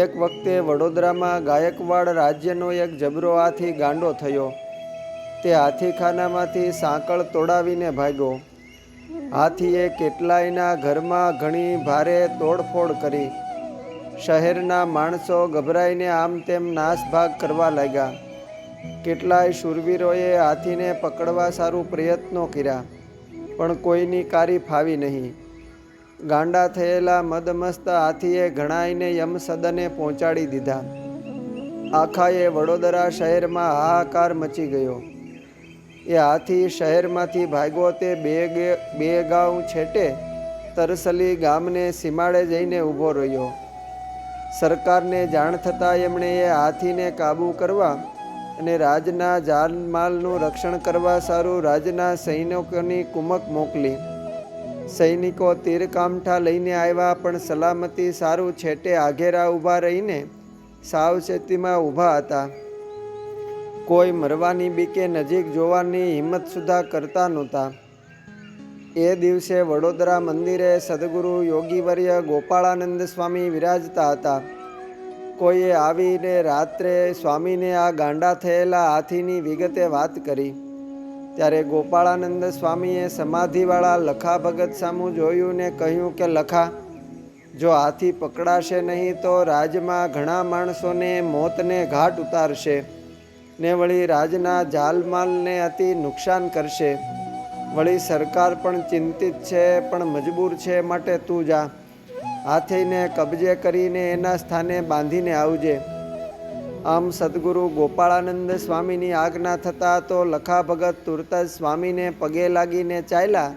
એક વખતે વડોદરામાં ગાયકવાડ રાજ્યનો એક જબરો હાથી ગાંડો થયો. તે હાથીખાનામાંથી સાંકળ તોડાવીને ભાગ્યો. હાથીએ કેટલાયના ઘરમાં ઘણી ભારે તોડફોડ કરી. શહેરના માણસો ગભરાઈને આમ તેમ નાસભાગ કરવા લાગ્યા. કેટલાય શૂરવીરોએ હાથીને પકડવા સારું પ્રયત્નો કર્યા, પણ કોઈની કારી ફાવી નહીં. ગાંડા થયેલા મદમસ્ત હાથીએ ઘણાઈને યમસદને પહોંચાડી દીધા. આખાએ વડોદરા શહેરમાં હાહાકાર મચી ગયો. એ હાથી શહેરમાંથી ભાગ્યો તે બે બે ગાંવ છેટે તરસલી ગામને સીમાડે જઈને ઊભો રહ્યો. સરકારને જાણ થતાં એમણે એ હાથીને કાબૂ કરવા અને રાજના જાનમાલનું રક્ષણ કરવા સારું રાજના સૈનિકોની કુમક મોકલી. સૈનિકો તીરકામઠા લઈને આવ્યા, પણ સલામતી સારું છેટે આઘેરા ઊભા રહીને સાવચેતીમાં ઊભા હતા. કોઈ મરવાની બીકે નજીક જોવાની હિંમત સુધા કરતા નહોતા. એ દિવસે વડોદરા મંદિરે સદગુરુ યોગીવર્ય ગોપાળાનંદ સ્વામી વિરાજતા હતા. કોઈએ આવીને રાત્રે સ્વામીને આ ગાંડા થયેલા હાથીની વિગતે વાત કરી. ત્યારે ગોપાળાનંદ સ્વામીએ સમાધિવાળા લખા ભગત સામું જોયું ને કહ્યું કે, લખા, જો હાથી પકડાશે નહીં તો રાજમાં ઘણા માણસોને મોતને ઘાટ ઉતારશે ને વળી રાજના જાલમાલને અતિ નુકસાન કરશે. વળી સરકાર પણ ચિંતિત છે, પણ મજબૂર છે, માટે તું જા. હાથીને કબજે કરીને એના સ્થાને બાંધીને આવજે. આમ સદગુરુ ગોપાળાનંદ સ્વામીની આજ્ઞા થતાં તો લખા ભગત તુરત જ સ્વામીને પગે લાગીને ચાલ્યા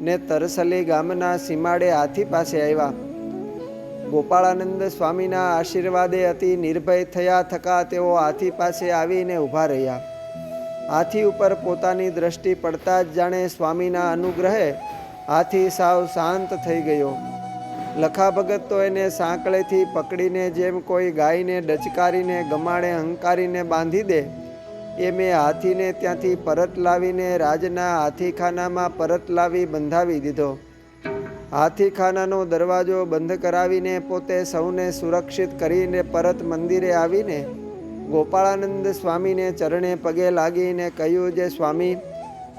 ને તરસલી ગામના સીમાડે હાથી પાસે આવ્યા. ગોપાળાનંદ સ્વામીના આશીર્વાદે અતિ નિર્ભય થયા થકા તેઓ હાથી પાસે આવીને ઊભા રહ્યા. હાથી ઉપર પોતાની દ્રષ્ટિ પડતા જ જાણે સ્વામીના અનુગ્રહે હાથી સાવ શાંત થઈ ગયો. લખા ભગત તો એને સાંકળેથી પકડીને જેમ કોઈ ગાયને, ડચકારીને, ગમાડે, હંકારીને બાંધી દે એ મેં હાથીને ત્યાંથી પરત લાવીને રાજના હાથીખાનામાં પરત લાવી બંધાવી દીધો. હાથીખાનાનો દરવાજો બંધ કરાવીને પોતે સૌને સુરક્ષિત કરીને પરત મંદિરે આવીને ગોપાળાનંદ સ્વામીને ચરણે પગે લાગીને કહ્યું જે સ્વામી,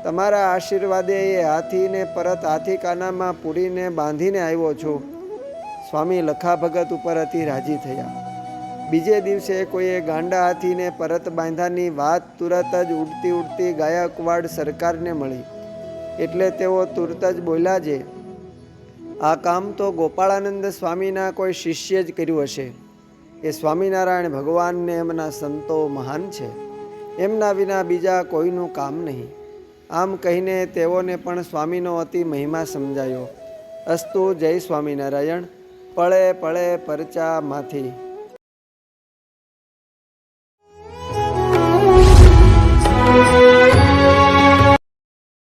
તમારા આશીર્વાદે એ હાથીને પરત હાથીખાનામાં પૂરીને બાંધીને આવ્યો છું. સ્વામી લખા ભગત ઉપર અતિ રાજી થયા. બીજે દિવસે કોઈએ ગાંડા હાથીને પરત બાંધાની વાત તુરત જ ઉડતી ઉડતી ગાયકવાડ સરકારને મળી. એટલે તેઓ તુરત જ બોલ્યા છે આ કામ તો ગોપાળાનંદ સ્વામીના કોઈ શિષ્ય જ કર્યું હશે. એ સ્વામિનારાયણ ભગવાનને એમના સંતો મહાન છે. એમના વિના બીજા કોઈનું કામ નહીં. આમ કહીને તેઓને પણ સ્વામીનો અતિ મહિમા સમજાયો. અસ્તુ જય સ્વામિનારાયણ. પળે પળે પરચામાંથી